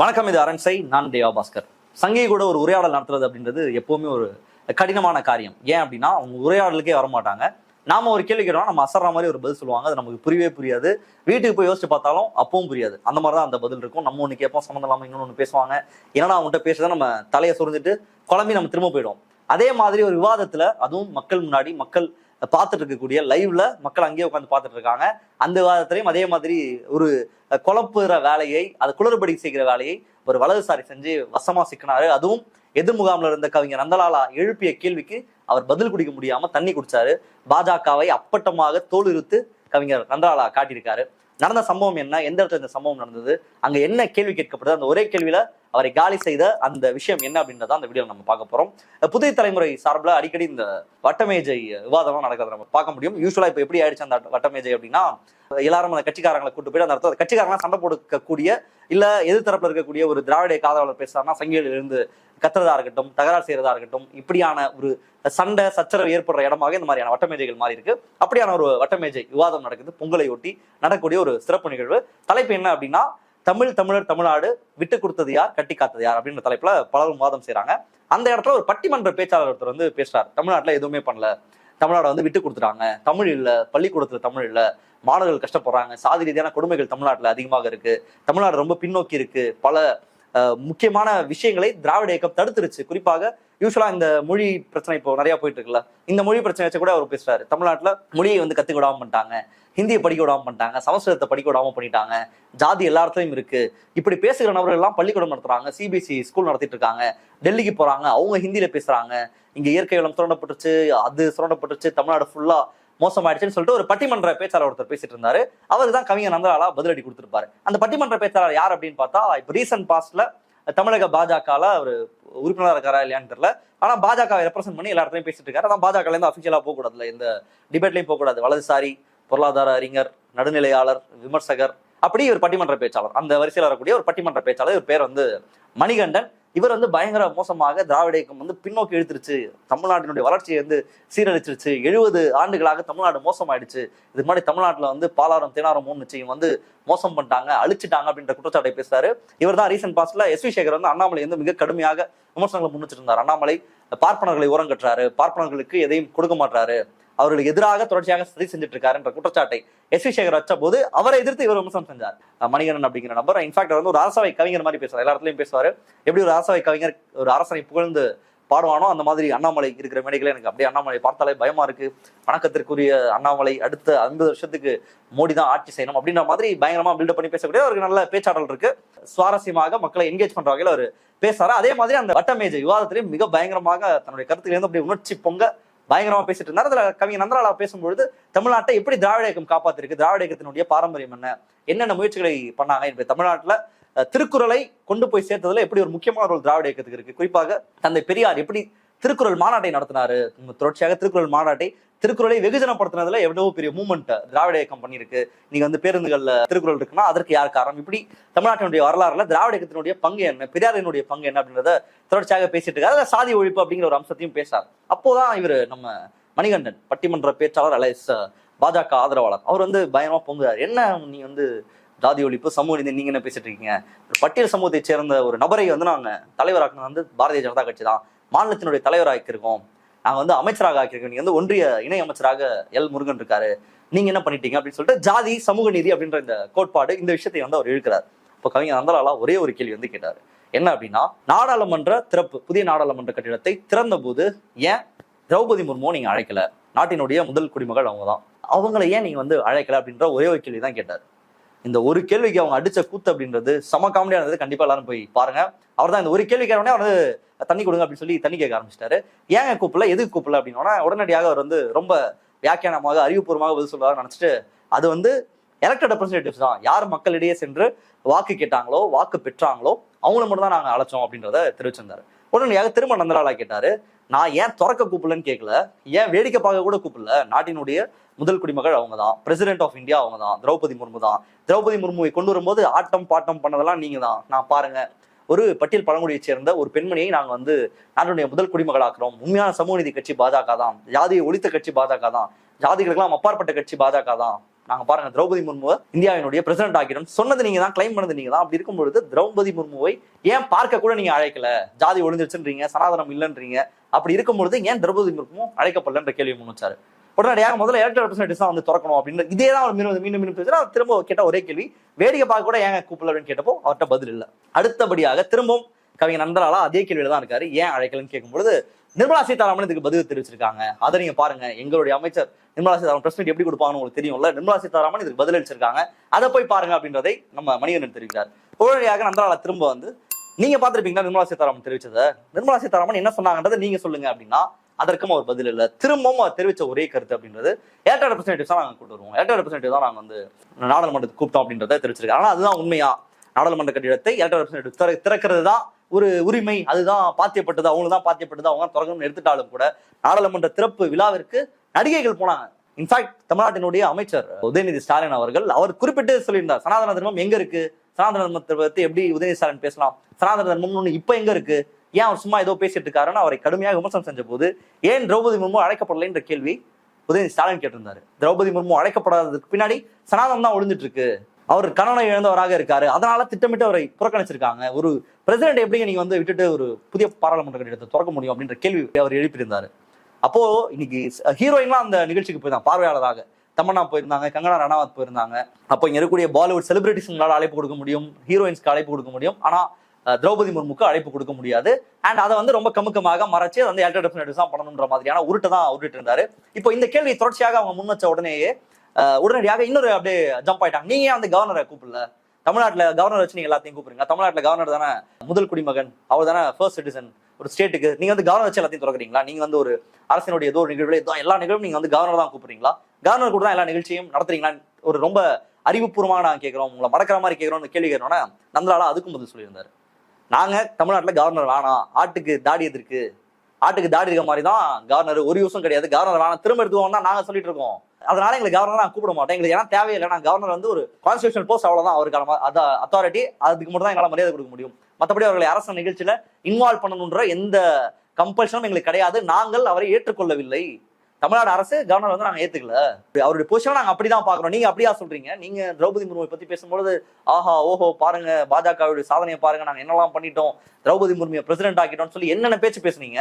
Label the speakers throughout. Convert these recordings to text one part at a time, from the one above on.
Speaker 1: வணக்கம் இது அரண்சை. நான் தேவா பாஸ்கர். சங்கை கூட ஒரு உரையாடல் நடத்துறது அப்படின்றது எப்பவுமே ஒரு கடினமான காரியம். ஏன் அப்படின்னா அவங்க உரையாடலுக்கே வரமாட்டாங்க. நாம ஒரு கேள்வி கேட்டோம் நம்ம அசர்ற மாதிரி ஒரு பதில் சொல்லுவாங்க. அது நமக்கு புரியவே புரியாது. வீட்டுக்கு போய் யோசிச்சு பார்த்தாலும் அப்பவும் புரியாது. அந்த மாதிரி தான் அந்த பதில் இருக்கும். நம்ம ஒன்று கேட்போம் சம்மந்தம் இல்லாமல் இன்னொன்று ஒன்று பேசுவாங்க. என்னடா அவங்ககிட்ட பேசுறத நம்ம தலையை சுரிஞ்சிட்டு குழம்பி நம்ம திரும்ப போயிடும் அதே மாதிரி ஒரு விவாதத்துல அதுவும் மக்கள் முன்னாடி மக்கள் பார்த்துட்டு இருக்கக்கூடிய லைவ்ல மக்கள் அங்கேயே உட்காந்து பார்த்துட்டு இருக்காங்க அந்த விவாதத்திலையும் அதே மாதிரி ஒரு குழப்புற வேலையை அது குளறுபடி செய்கிற வேலையை ஒரு வலதுசாரி செஞ்சு வசமா சிக்கினாரு. அதுவும் எதிர்முகாம்ல இருந்த கவிஞர் நந்தலாலா எழுப்பிய கேள்விக்கு அவர் பதில் குடிக்க முடியாம தண்ணி குடிச்சாரு. பாஜகவை அப்பட்டமாக தோல் இருத்து கவிஞர் நந்தலாலா காட்டியிருக்காரு. நடந்த சம்பவம் என்ன? எந்த இடத்துல இந்த சம்பவம் நடந்தது? அங்க என்ன கேள்வி கேட்கப்படுது? அந்த ஒரே கேள்வியில அவரை காலி செய்த அந்த விஷயம் என்ன அப்படின்றத அந்த வீடியோ நம்ம பார்க்க போறோம். புதிய தலைமுறை சார்பில் அடிக்கடி இந்த வட்டமேஜை விவாதம்லாம் நடக்கிறத நம்ம பார்க்க முடியும். யூஸ்வலா இப்போ எப்படி ஆயிடுச்சு அந்த வட்டமேஜை அப்படின்னா எல்லாரும் அந்த கட்சிக்காரங்களை கூட்டு போயிட்டு அந்த அர்த்தம் கட்சிக்காரங்களாம் சண்டை போடுக்கக்கூடிய இல்ல எதிர்த்தரப்புல இருக்கக்கூடிய ஒரு திராவிட காதலாளர் பேசுறாருன்னா சங்கிலிருந்து இருந்து கத்துறதா இருக்கட்டும் தகராறு செய்யறதா இருக்கட்டும் இப்படியான ஒரு சண்டை சச்சரவு ஏற்படுற இடமாக இந்த மாதிரியான வட்டமேஜைகள் மாறி இருக்கு. அப்படியான ஒரு வட்டமேஜை விவாதம் நடக்குது. பொங்கலை ஒட்டி நடக்கக்கூடிய ஒரு சிறப்பு நிகழ்வு. தலைப்பு என்ன அப்படின்னா தமிழ் தமிழர் தமிழ்நாடு விட்டு கொடுத்தது யார்? கட்டி காத்தது யார்? அப்படின்ற தலைப்புல பலரும் வாதம் செய்யறாங்க அந்த இடத்துல ஒரு பட்டிமன்ற பேச்சாளர் ஒருத்தர் வந்து பேசுறாரு. தமிழ்நாட்டுல எதுவுமே பண்ணல. தமிழ்நாடு வந்து விட்டு கொடுத்துட்டாங்க. தமிழ் இல்ல பள்ளிக்கூடத்துல தமிழ் இல்ல. மாணவர்கள் கஷ்டப்படுறாங்க. சாதி ரீதியான கொடுமைகள் தமிழ்நாட்டுல அதிகமாக இருக்கு. தமிழ்நாடு ரொம்ப பின்னோக்கி இருக்கு. பல முக்கியமான விஷயங்களை திராவிட இயக்கம் தடுத்துருச்சு. குறிப்பாக யூஸ்வலா இந்த மொழி பிரச்சனை இப்போ நிறைய போயிட்டு இருக்குல்ல இந்த மொழி பிரச்சனை வச்சு கூட அவர் பேசுறாரு. தமிழ்நாட்டுல மொழியை வந்து கத்துக்க விடாம பண்ணிட்டாங்க. ஹிந்தியை படிக்க விடாம பண்ணிட்டாங்க. சமஸ்கிருதத்தை படிக்க விடாம பண்ணிட்டாங்க. ஜாதி எல்லா இடத்துலயும் இருக்கு. இப்படி பேசுகிற நபர்கள் எல்லாம் பள்ளிக்கூடம் நடத்துறாங்க. சிபிஎஸ்சி ஸ்கூல் நடத்திட்டு இருக்காங்க டெல்லிக்கு போறாங்க. அவங்க ஹிந்தியில பேசுறாங்க. இங்க இயற்கை வளம் சுரண்டப்பட்டுருச்சு. அது சுரண்டப்பட்டுருச்சு. தமிழ்நாடு ஃபுல்லா மோசமாயிடுச்சுன்னு சொல்லிட்டு ஒரு பட்டிமன்ற பேச்சாளர் ஒருத்தர் பேசிட்டு இருந்தாரு அவருக்கு தான் கவிஞர் நந்தலாலா பதிலடி கொடுத்திருப்பாரு. அந்த பட்டிமன்ற பேச்சாளர் யார் அப்படின்னு பார்த்தா இப்போ ரீசன்ட் பாஸ்ட்ல தமிழக பாஜகல ஒரு உறுப்பினராக இருக்காரா இல்லையான்னு தெரியல. ஆனா பாஜக ரெப்ரசென்ட் பண்ணி எல்லா இடத்துலயும் பேசிட்டு இருக்காரு. அதான் பாஜக இருந்து அபிஷியலா போக கூடாதுல இந்த டிபேட்லயும் போக கூடாது வலதுசாரி பொருளாதார அறிஞர் நடுநிலையாளர் விமர்சகர் அப்படி ஒரு பட்டிமன்ற பேச்சாளர். அந்த வரிசையில் வரக்கூடிய ஒரு பட்டிமன்ற பேச்சாளர் இவர் பேர் வந்து மணிகண்டன் இவர் வந்து பயங்கர மோசமாக திராவிட இயக்கம் வந்து பின்னோக்கி இழுத்துருச்சு. தமிழ்நாட்டினுடைய வளர்ச்சியை வந்து சீரழிச்சிருச்சு. எழுபது ஆண்டுகளாக தமிழ்நாடு மோசமாயிடுச்சு. இதுக்கு முன்னாடி தமிழ்நாட்டில் வந்து பாலாரம் தேனாரம் மூணு நிச்சயம் வந்து மோசம் பண்ணிட்டாங்க அழிச்சிட்டாங்க அப்படின்ற குற்றச்சாட்டை பேசுறாரு. இவர் தான் ரீசன்ட் பாஸ்ட்ல எஸ் வி சேகர் வந்து அண்ணாமலை வந்து மிக கடுமையாக விமர்சனங்களை முன்னிச்சிருந்தார் இருந்தார் அண்ணாமலை பார்ப்பனர்களை உரம் கட்டுறாரு. பார்ப்பனர்களுக்கு எதையும் கொடுக்க மாட்டாரு அவர்களுக்கு எதிராக தொடர்ச்சியாக சதி செஞ்சுட்டு இருக்காருன்ற குற்றச்சாட்டை எஸ் வி சேகர் வச்ச போது அவரை எதிர்த்து இவர் விமர்சனம் செஞ்சார். அஹ் மணிகண்டன் அப்படிங்கிற நபர் இன்ஃபேக்ட் வந்து ஒரு அரசவை கவிஞர் மாதிரி பேசுவார். எல்லா இடத்துலயும் பேசுவார். எப்படி ஒரு அரசவை கவிஞர் ஒரு அரசனை புகழ்ந்து பாடுவானோ அந்த மாதிரி அண்ணாமலை இருக்கிற மேடைகளை எனக்கு அப்படியே அண்ணாமலை பார்த்தாலே பயமா இருக்கு. வணக்கத்திற்குரிய அண்ணாமலை அடுத்த ஐம்பது வருஷத்துக்கு மோடி தான் ஆட்சி செய்யணும் அப்படின்ற மாதிரி பயங்கரமா பில்டப் பண்ணி பேசக்கூடிய அவருக்கு நல்ல பேச்சாடல் இருக்கு. சுவாரஸ்யமாக மக்களை என்கேஜ் பண்ற வகையில் அவர் பேசுறாரு. அதே மாதிரி அந்த வட்டமேஜை விவாதத்திலையும் மிக பயங்கரமாக தன்னுடைய கருத்துலேருந்து அப்படியே உணர்ச்சி பொங்க பயங்கரமா பேசிட்டு இருந்தார். அதுல கவிஞர் நந்தலாலா பேசும்பொழுது தமிழ்நாட்டை எப்படி திராவிட இயக்கம் காப்பாத்திருக்கு? திராவிட இயக்கத்தினுடைய பாரம்பரியம் என்ன? என்னென்ன முயற்சிகளை பண்ணாங்க? என்பது தமிழ்நாட்டுல திருக்குறளை கொண்டு போய் சேர்த்ததுல எப்படி ஒரு முக்கியமான ஒரு திராவிட இயக்கத்துக்கு இருக்கு? குறிப்பாக தந்தை பெரியார் எப்படி திருக்குறள் மாநாட்டை நடத்தினாரு. தொடர்ச்சியாக திருக்குறள் மாநாட்டை திருக்குறளை வெகுஜனப்படுத்தினதுல எவ்வளவு பெரிய மூமெண்ட் திராவிட இயக்கம் பண்ணியிருக்கு. நீங்க வந்து பேருந்துகள்ல திருக்குறள் இருக்குன்னா அதற்கு யார் காரணம்? இப்படி தமிழ்நாட்டினுடைய வரலாறுல திராவிட இயக்கத்தினுடைய பங்கு என்ன? பெரியாரினுடைய பங்கு என்ன? அப்படின்றத தொடர்ச்சியாக பேசிட்டு இருக்காரு. அதுல சாதி ஒழிப்பு அப்படிங்கிற ஒரு அம்சத்தையும் பேசார் அப்போதான் இவர் நம்ம மணிகண்டன் பட்டிமன்ற பேச்சாளர் அலைஸ் பாஜக ஆதரவாளர். அவர் வந்து பயமா பொங்குறாரு. என்ன நீ வந்து ஜாதி ஒழிப்பு சமூக நீதி நீங்க என்ன பேசிட்டு இருக்கீங்க? ஒரு பட்டியல் சமூகத்தை சேர்ந்த ஒரு நபரை வந்து நாங்க தலைவராக்குனது வந்து பாரதிய ஜனதா கட்சி தான். மாநிலத்தினுடைய தலைவராக்கியிருக்கோம். நாங்கள் வந்து அமைச்சராக ஆக்கியிருக்கோம். நீங்க வந்து ஒன்றிய இணை அமைச்சராக எல் முருகன் இருக்காரு. நீங்க என்ன பண்ணிட்டீங்க அப்படின்னு சொல்லிட்டு ஜாதி சமூக நீதி அப்படின்ற இந்த கோட்பாடு இந்த விஷயத்தை வந்து அவர் இழுக்கிறார். இப்போ கவிஞர் நந்தலாலா ஒரே ஒரு கேள்வி வந்து கேட்டார். என்ன அப்படின்னா நாடாளுமன்ற திறப்பு புதிய நாடாளுமன்ற கட்டிடத்தை திறந்த போது ஏன் திரௌபதி முர்மோ நீங்க அழைக்கல? நாட்டினுடைய முதல் குடிமகள் அவங்க தான் அவங்கள ஏன் நீங்க வந்து அழைக்கல அப்படின்ற ஒரே ஒரு கேள்வி தான் கேட்டார். இந்த ஒரு கேள்விக்கு அவங்க அடிச்ச கூத்து அப்படின்றது சம காமெடியா இருந்தது. கண்டிப்பா எல்லாரும் போய் பாருங்க. அவர் தான் இந்த ஒரு கேள்வி கேட்டோடனே அவர் வந்து தண்ணி கொடுங்க அப்படின்னு சொல்லி தண்ணி கேட்க ஆரம்பிச்சிட்டாரு. ஏங்க கூப்பிடல? எதுக்கு கூப்பிடல அப்படின்னா உடனடியாக அவர் வந்து ரொம்ப வியாக்கியானமாக அறிவுபூர்வமாக பதில் சொல்லுவாங்க நினைச்சிட்டு அது வந்து எலக்டட் ரெப்ரஸன்டேட்டிவ்ஸ் தான். யார் மக்களிடையே சென்று வாக்கு கேட்டாங்களோ வாக்கு பெற்றாங்களோ அவங்கள மட்டும் தான் நாங்கள் அழைச்சோம் அப்படின்றத தெரிவிச்சிருந்தாரு. உடனடியாக திரும்ப நந்தலாலா கேட்டாரு. நான் ஏன் திறக்க கூப்பிடலன்னு கேட்கல? ஏன் வேடிக்கை பார்க்க கூட கூப்பிடல? நாட்டினுடைய முதல் குடிமகள் அவங்க தான் பிரசிடென்ட் ஆஃப் இந்தியா அவங்க தான் திரௌபதி முர்மு தான். திரௌபதி முர்முவை கொண்டு வரும்போது ஆட்டம் பாட்டம் பண்ணதெல்லாம் நீங்க தான் நான் பாருங்க. ஒரு பட்டியல் பழங்குடியை சேர்ந்த ஒரு பெண்மணியை நாங்க வந்து நாட்டுடைய முதல் குடிமகளாக்குறோம். உண்மையான சமூக நீதி கட்சி பாஜக தான். ஜாதியை ஒழித்த கட்சி பாஜக தான். ஜாதிகளுக்கெல்லாம் அப்பாற்பட்ட கட்சி பாஜக தான். நாங்க பாருங்க திரௌபதி முர்முவை இந்தியாவினுடைய பிரசிடென்ட் ஆகிடும் சொன்னது நீங்க தான் கிளைம் பண்ணது நீங்க தான் அப்படி இருக்கும் பொழுது திரௌபதி முர்முவை ஏன் பார்க்க கூட நீங்க அழைக்கல? ஜாதி ஒளிஞ்சிருச்சுன்றீங்க சனாதனம் இல்லைன்றீங்க. அப்படி இருக்கும் பொழுது ஏன் திரௌபதி முர்மு அழைக்கப்படலன்ற கேள்வி முன் வச்சாரு? உடனடியாக முதல்ல எலக்டட் ரெப்ரஸன்டேட்டிவ்ஸ் தான் வந்து திறக்கணும் அப்படின்னு இதே தான் அவர் மீண்டும் மீண்டும் மீண்டும் திரும்ப கேட்ட ஒரே கேள்வி வேடிக்கை பார்க்க கூட ஏன் கூப்பிடல அப்படின்னு கேட்டப்போ அவர்கிட்ட பதில் இல்லை. அடுத்தபடியாக திரும்பவும் கவிஞர் நந்தலாலா அதே கேள்வியில தான் இருக்காரு. ஏன் அழைக்கலன்னு கேட்கும்பொழுது நிர்மலா சீதாராமன் இதுக்கு பதில் தெரிவிச்சிருக்காங்க. அதை நீங்க பாருங்க. எங்களுடைய அமைச்சர் நிர்மலா சீதாராமன் பிரஸ் மீட் எப்படி கொடுப்பாங்கன்னு உங்களுக்கு தெரியும்ல. நிர்மலா சீதாராமன் இதுக்கு பதில் அளிச்சிருக்காங்க. அதை போய் பாருங்க அப்படின்றதை நம்ம மணிகண்டன் தெரிவிக்கிறார். உடனடியாக நந்தலாலா திரும்ப வந்து நீங்க பாத்திருப்பீங்களா நிர்மலா சீதாராமன் தெரிவிச்சதை? நிர்மலா சீதாராமன் என்ன சொன்னாங்கன்றதை நீங்க சொல்லுங்க அப்படின்னா அதற்கும் அவர் பதில் இல்லை. திரும்பவும் அவர் தெரிவித்த ஒரே கருத்து அப்படின்றது ஏற்ற ரெப்ரஸன்டேட்டிவ்ஸ் தான் நாங்கள் கூட்டு வருவோம். ஏற்ற ரெப்ரஸன்டேட்டிவ் தான் நாங்கள் வந்து நாடாளுமன்றத்துக்கு கூப்பிட்டோம் அப்படின்றத தெரிவிச்சிருக்காங்க ஆனால் அதுதான் உண்மையா? நாடாளுமன்ற கட்டிடத்தை ஏற்ற ரெப்ரஸன்டேட்டிவ் திறக்கிறது தான் ஒரு உரிமை அதுதான் பாத்தியப்பட்டது அவங்க தான் பாத்தியப்பட்டது அவங்க திறக்கணும்னு எடுத்துட்டாலும் கூட நாடாளுமன்ற திறப்பு விழாவிற்கு நடிகைகள் போனாங்க. இன்ஃபேக்ட் தமிழ்நாட்டினுடைய அமைச்சர் உதயநிதி ஸ்டாலின் அவர்கள் அவர் குறிப்பிட்டு சொல்லியிருந்தார் சனாதன தர்மம் எங்க இருக்கு? சனாதன தர்மத்தை பத்தி எப்படி உதயநிதி ஸ்டாலின் பேசலாம்? சனாதன தர்மம் இப்ப எங்க இருக்கு? ஏன் அவர் சும்மா ஏதோ பேசிட்டு இருக்காருன்னு அவரை கடுமையாக விமர்சனம் செஞ்ச போது ஏன் திரௌபதி முர்மு அழைக்கப்படலை என்ற கேள்வி உதயநிதி ஸ்டாலின் கேட்டிருந்தாரு. திரௌபதி முர்மு அழைக்கப்படாததுக்கு பின்னாடி சனாதனம் தான் ஒளிஞ்சிட்டு இருக்கு அவர் கணவனை இழந்தவராக இருக்காரு. அதனால திட்டமிட்டு அவரை புறக்கணிச்சிருக்காங்க. ஒரு பிரசிடென்ட் எப்படிங்க நீங்க வந்து விட்டுட்டு ஒரு புதிய பாராளுமன்ற கட்டிடத்தை திறக்க முடியும் அப்படின்ற கேள்வி அவர் எழுப்பியிருந்தாரு. அப்போ இன்னைக்கு ஹீரோயின்லாம் அந்த நிகழ்ச்சிக்கு போயிருந்தாங்க பார்வையாளராக. தமன்னா போயிருந்தாங்க கங்கனா ரணாவத் போயிருந்தாங்க. அப்போ இங்க இருக்கக்கூடிய பாலிவுட் செலிபிரிட்டிஸ்ங்களால அழைப்பு கொடுக்க முடியும் ஹீரோயின்ஸ்க்கு அழைப்பு கொடுக்க முடியும். ஆனா திரௌபதி முர்முக்கு அழைப்பு கொடுக்க முடியாது. அண்ட் அதை வந்து ரொம்ப கமுக்கமாக மறைச்சு வந்து எல்டர் தான் பண்ணணுன்ற மாதிரியான உருட்டு தான் உருட்டு இருந்தாரு இப்போ இந்த கேள்வி தொடர்ச்சியாக அவங்க முன் வச்ச உடனேயே உடனடியாக இன்னொரு அப்படியே ஜம்ப் ஆயிட்டாங்க. நீங்க அந்த கவர்னரை கூப்பிடல? தமிழ்நாட்டுல கவர்னர் வச்சு நீங்க எல்லாத்தையும் கூப்பிடுங்க தமிழ்நாட்டுல கவர்னர் தானே முதல் குடிமகன் அவர் தானே ஃபர்ஸ்ட் சிட்டிசன் ஒரு ஸ்டேட்டுக்கு நீங்க வந்து கவர்னர் வச்சு எல்லாத்தையும் திறக்கிறீங்களா? நீங்க வந்து ஒரு அரசினுடைய ஏதோ ஒரு நிகழ்வு ஏதோ எல்லா நிகழ்வும் நீங்க வந்து கவர்னர் தான் கூப்பிடுறீங்களா? கவர்னர் கூட தான் எல்லா நிகழ்ச்சியும் நடத்துறீங்களா? ஒரு ரொம்ப அறிவுபூர்வமாக நான் கேட்குறோம் உங்களை மறக்கிற மாதிரி கேட்கிறோம்னு கேள்வி கேட்கறோம்னா நந்தலாலா அதுக்கும் பதில் சொல்லியிருந்தாரு. நாங்கள் தமிழ்நாட்டில் கவர்னர் வேணாம். ஆட்டுக்கு தாடி எதிர்க்கு. ஆட்டுக்கு தாடி இருக்க மாதிரி தான் கவர்னர் ஒரு யூஸும் கிடையாது. கவர்னர் வேணாம். திரும்ப எடுத்துவோம் தான் நாங்கள் சொல்லிட்டு இருக்கோம். அதனால எங்களுக்கு கவர்னர் நான் கூப்பிட மாட்டேன். எங்களுக்கு ஏன்னா தேவையில்லை நான் கவர்னர் வந்து ஒரு கான்ஸ்டியூஷன் போஸ்ட் அவ்வளோதான் அவருக்கான அத்தாரிட்டி அதுக்கு மட்டும் தான் எங்களால் மரியாதை கொடுக்க முடியும். மற்றபடி அவர்களை அரசு நிகழ்ச்சியில் இன்வால்வ் பண்ணணுன்ற எந்த கம்பல்ஷனும் எங்களுக்கு கிடையாது. நாங்கள் அவரை ஏற்றுக்கொள்ளவில்லை. தமிழ்நாடு அரசு கவர்னர் வந்து நாங்க ஏத்துக்கல. அவருடைய பொசிஷனை நாங்க அப்படிதான் பாக்குறோம் நீங்க அப்படியா சொல்றீங்க? நீங்க திரௌபதி முர்முவை பத்தி பேசும்பொழுது ஆஹா ஓஹோ பாருங்க பாஜகவுடைய சாதனையை பாருங்க நாங்க என்னெல்லாம் பண்ணிட்டோம் திரௌபதி முர்மையை பிரசிடென்ட் ஆக்கிட்டோம்னு சொல்லி என்னென்ன பேச்சு பேசுனீங்க?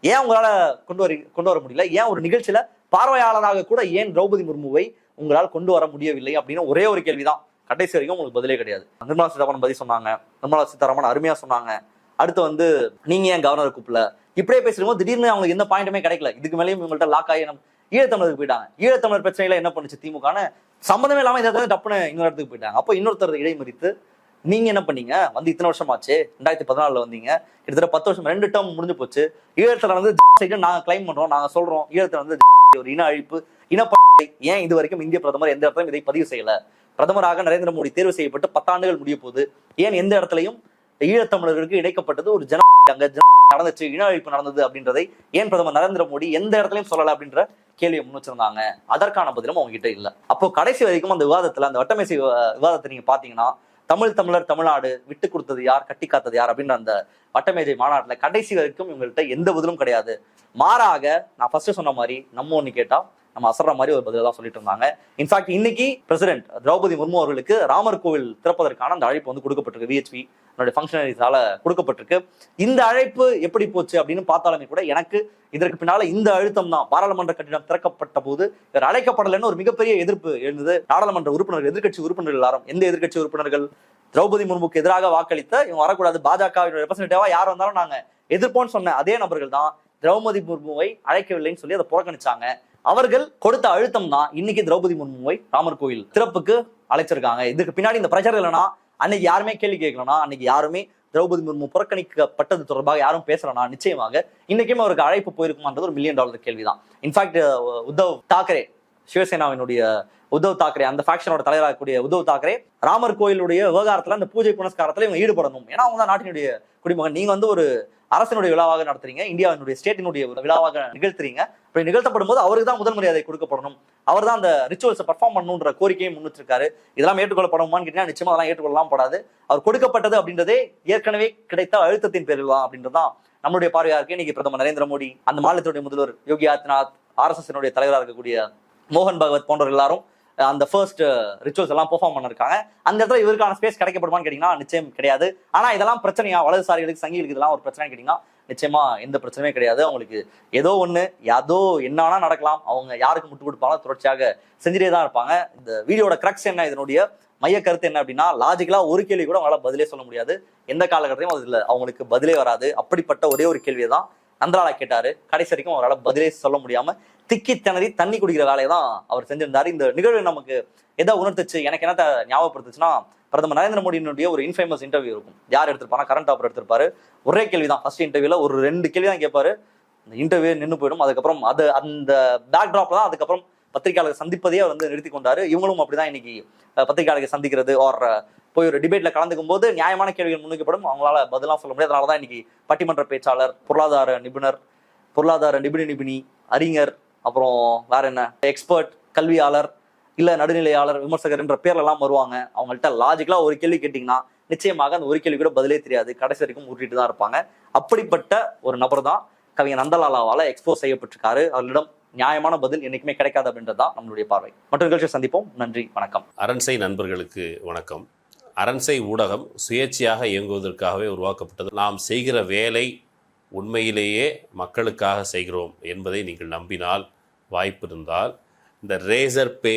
Speaker 1: ஏன் உங்களால கொண்டு வர கொண்டு வர முடியல? ஏன் ஒரு நிகழ்ச்சியில பார்வையாளராக கூட ஏன் திரௌபதி முர்முவை உங்களால் கொண்டு வர முடியவில்லை அப்படின்னு ஒரே ஒரு கேள்விதான். கடைசி வரைக்கும் உங்களுக்கு பதிலே கிடையாது. நிர்மலா சீதாராமன் பதில் சொன்னாங்க. நிர்மலா சீதாராமன் அருமையா சொன்னாங்க. அடுத்து வந்து நீங்க ஏன் கவர்னர் கூப்பிடல? இப்படியே பேசும்போது திடீர்னு அவங்களுக்கு எந்த பாயிண்ட்டுமே கிடைக்கல. இதுக்கு மேலேயும் இவங்கள்ட்ட லாக் ஆகி நம்ம ஈழத்தமிழருக்கு போயிட்டாங்க. ஈழத்தமிழர் பிரச்சனையில என்ன பண்ணுச்சு? திமுகன்னு சம்பந்தமே இல்லாம இந்த இடத்துல டப்புன்னு இன்னொரு இடத்துக்கு போயிட்டாங்க. அப்போ இன்னொருத்தர் இடைமறித்து நீங்க என்ன பண்ணீங்க? வந்து இத்தனை வருஷம் ஆச்சு ரெண்டாயிரத்தி பதினாலுல வந்தீங்க. கிட்டத்தட்ட பத்து வருஷம் ரெண்டு டேர்ம் முடிஞ்சு போச்சு. ஈழத்துல வந்து ஜெனோசைடு நாங்க கிளைம் பண்றோம். நாங்க சொல்றோம். ஈழத்துல வந்து ஒரு இன அழிப்பு இனப்படுகொலை. ஏன் இது வரைக்கும் இந்திய பிரதமர் எந்த இடத்துலையும் இதை பதிவு செய்யல? பிரதமராக நரேந்திர மோடி தேர்வு செய்யப்பட்டு பத்தாண்டுகள் முடிய போகுது ஏன் எந்த இடத்துலையும் ஈழத்தமிழர்களுக்கு இணைக்கப்பட்டது ஒரு ஜனசைடு அங்க ஜனசைடு நடந்துச்சு இன அழிப்பு நடந்தது அப்படின்றதை ஏன் பிரதமர் நரேந்திர மோடி எந்த இடத்துலையும் சொல்லல அப்படின்ற கேள்வியை முன் வச்சிருந்தாங்க அதற்கான பதிலும் அவங்க கிட்ட இல்ல. அப்போ கடைசி வரைக்கும் அந்த விவாதத்துல அந்த வட்டமேசை விவாதத்தை நீங்க பாத்தீங்கன்னா தமிழ் தமிழர் தமிழ்நாடு விட்டு கொடுத்தது யார் கட்டி காத்தது யார் அப்படின்ற அந்த வட்டமேஜை மாநாட்டுல கடைசி வரைக்கும் இவங்கள்ட்ட எந்த பதிலும் கிடையாது. மாறாக நான் ஃபர்ஸ்ட் சொன்ன மாதிரி நம்ம ஒன்று கேட்டா நம்ம அசர்ற மாதிரி ஒரு பதிலாக தான் சொல்லிட்டு இருந்தாங்க. இன்ஃபேக்ட் இன்னைக்கு பிரசிடென்ட் திரௌபதி முர்மு அவர்களுக்கு ராமர் கோவில் திறப்பதற்கான அந்த அழைப்பு வந்து கொடுக்கப்பட்டிருக்கு. விஹெச்பி என்னுடைய ஃபங்க்ஷனரிஸால கொடுக்கப்பட்டிருக்கு. இந்த அழைப்பு எப்படி போச்சு அப்படின்னு பார்த்தாலுமே கூட எனக்கு இதற்கு பின்னால இந்த அழுத்தம் தான். பாராளுமன்ற கட்டிடம் திறக்கப்பட்ட போது இவர் அழைக்கப்படலைன்னு ஒரு மிகப்பெரிய எதிர்ப்பு எழுந்தது. நாடாளுமன்ற உறுப்பினர்கள் எதிர்க்கட்சி உறுப்பினர்கள் எல்லாரும் எந்த எதிர்க்கட்சி உறுப்பினர்கள்? திரௌபதி முர்முக்கு எதிராக வாக்களித்த இவங்க வரக்கூடாது. பாஜகவின் ரெப்ரசன்டேட்டிவா யார் வந்தாலும் நாங்க எதிர்ப்போம்னு சொன்ன அதே நபர்கள் தான் திரௌபதி முர்முவை அழைக்கவில்லைன்னு சொல்லி அதை புறக்கணிச்சாங்க. அவர்கள் கொடுத்த அழுத்தம் தான் இன்னைக்கு திரௌபதி முர்முவை ராமர் கோயில் திறப்புக்கு அழைச்சிருக்காங்க. இதுக்கு பின்னாடி இந்த பிரச்சனை இல்லைன்னா அன்னைக்கு யாருமே கேள்வி கேட்கலனா அன்னைக்கு யாருமே திரௌபதி முர்மு புறக்கணிக்கப்பட்டது தொடர்பாக யாரும் பேசலனா நிச்சயமாக இன்னைக்குமே அவருக்கு அழைப்பு போயிருக்குமான்றது ஒரு மில்லியன் டாலர் கேள்விதான். இன்ஃபேக்ட் உத்தவ் தாக்கரே சிவசேனாவினுடைய உத்தவ் தாக்கரே அந்த ஃபேக்ஷனோட தலைவராக கூடிய உத்தவ் தாக்கரே ராமர் கோயிலுடைய விவகாரத்துல அந்த பூஜை புனஸ்காரத்துல இவங்க ஈடுபடணும். ஏன்னா அவங்க தான் நாட்டினுடைய குடிமகன். நீங்க வந்து ஒரு அரசனுடைய விழாவாக நடத்துறீங்க இந்தியாவினுடைய ஸ்டேட்டினுடைய விழாவாக நிகழ்த்துறீங்க. அப்படி நிகழ்த்தப்படும் போது அவருக்கு தான் முதல் மரியாதை கொடுக்கப்படணும். அவர் தான் அந்த ரிச்சுவல்ஸை பர்ஃபார்ம் பண்ணணுன்ற கோரிக்கையை முன் வச்சிருக்காரு. இதெல்லாம் ஏற்றுக்கொள்ளப்படுமான்னு கேட்டீங்கன்னா நிச்சயமா அதெல்லாம் ஏற்றுக்கொள்ளலாம் படாது. அவர் கொடுக்கப்பட்டது அப்படின்றதே ஏற்கனவே கிடைத்த அழுத்தத்தின் பேரில் தான் அப்படின்றதான் நம்மளுடைய பார்வையா இருக்கு. இன்னைக்கு பிரதமர் நரேந்திர மோடி அந்த மாநிலத்துடைய முதல்வர் யோகி ஆதித்யநாத் ஆர்எஸ்எஸ்னுடைய தலைவராக இருக்கக்கூடிய மோகன் பகவத் போன்றவர் எல்லாரும் அந்த ஃபர்ஸ்ட் ரிச்சுவல்ஸ் எல்லாம் பெர்ஃபார்ம் பண்ணிருக்காங்க. அந்த இடத்துல இவருக்கான ஸ்பேஸ் கிடைக்கப்படுமான்னு கேட்டீங்கன்னா நிச்சயம் கிடையாது. ஆனா இதெல்லாம் பிரச்சனையா? வலதுசாரிகளுக்கு சங்கிகளுக்கு இதெல்லாம் ஒரு பிரச்சனை கேட்டீங்கன்னா நிச்சயமா எந்த பிரச்சனையும் கிடையாது. அவங்களுக்கு ஏதோ ஒண்ணு ஏதோ என்னன்னா நடக்கலாம். அவங்க யாருக்கு முட்டு கொடுப்பாங்களோ தொடர்ச்சியாக செஞ்சுட்டே தான் இருப்பாங்க. இந்த வீடியோட கிரக்ஸ் என்ன? இதனுடைய மைய கருத்து என்ன அப்படின்னா லாஜிக்கலா ஒரு கேள்வி கூட அவங்களால பதிலே சொல்ல முடியாது. எந்த காலகட்டத்தையும் அதுல அவங்களுக்கு பதிலே வராது. அப்படிப்பட்ட ஒரே ஒரு கேள்வியை தான் நந்தலாலா கேட்டாரு. கடைசி வரைக்கும் அவரால் பதிலே சொல்ல முடியாம திக்கி திணறி தண்ணி குடிக்கிற வேலையை தான் அவர் செஞ்சிருந்தாரு. இந்த நிகழ்வு நமக்கு எதை உணர்த்துச்சு? எனக்கு என்னத்த ஞாபகப்படுத்துச்சுன்னா பிரதமர் நரேந்திர மோடியினுடைய ஒரு இன்ஃபேமஸ் இன்டர்வியூ இருக்கும். யார் எடுத்திருப்பானா கரண்ட் ஆஃபர் எடுத்திருப்பாரு. ஒரே கேள்வி தான் ஃபர்ஸ்ட் இன்டர்வியூல ஒரு ரெண்டு கேள்வி தான் கேட்பாரு இந்த இன்டர்வியூ நின்று போயிடும். அதுக்கப்புறம் அது அந்த பேக் ட்ராப்ல தான் அதுக்கப்புறம் பத்திரிகையாளர் சந்திப்பதையே அவர் வந்து நிறுத்தி கொண்டாரு. இவங்களும் அப்படிதான் இன்னைக்கு பத்திரிகையாளர்கள் சந்திக்கிறது ஆர் போய் ஒரு டிபேட்ல கலந்துக்கும் போது நியாயமான கேள்விகள் முன்வைக்கப்படும். அவங்களால பதிலாக சொல்ல முடியாது. அதனால தான் இன்னைக்கு பட்டிமன்ற பேச்சாளர் பொருளாதார நிபுணர் பொருளாதார நிபுணி நிபுணி அறிஞர் அப்புறம் வேற என்ன? எக்ஸ்பர்ட் கல்வியாளர் இல்ல நடுநிலையாளர் விமர்சகர் என்ற பேர்ல வருவாங்க. அவங்கள்ட்ட லாஜிக்கலா ஒரு கேள்வி கேட்டீங்கன்னா நிச்சயமாக அந்த ஒரு கேள்வி கூட பதிலே தெரியாது. கடைசி வரைக்கும் உருட்டிட்டு தான் இருப்பாங்க. அப்படிப்பட்ட ஒரு நபர் தான் கவிஞர் நந்தலாலாவால எக்ஸ்போஸ் செய்யப்பட்டிருக்காரு. அவர்களிடம் நியாயமான பதில் என்றைக்குமே கிடைக்காது அப்படின்றது தான் நம்மளுடைய பார்வை. மற்ற நிகழ்ச்சியை சந்திப்போம். நன்றி வணக்கம்.
Speaker 2: அரண்சை நண்பர்களுக்கு வணக்கம். அரண்சை ஊடகம் சுயேட்சையாக இயங்குவதற்காகவே உருவாக்கப்பட்டது. நாம் செய்கிற வேலை உண்மையிலேயே மக்களுக்காக செய்கிறோம் என்பதை நீங்கள் நம்பினால் வாய்ப்பு இருந்தால் இந்த ரேசர் பே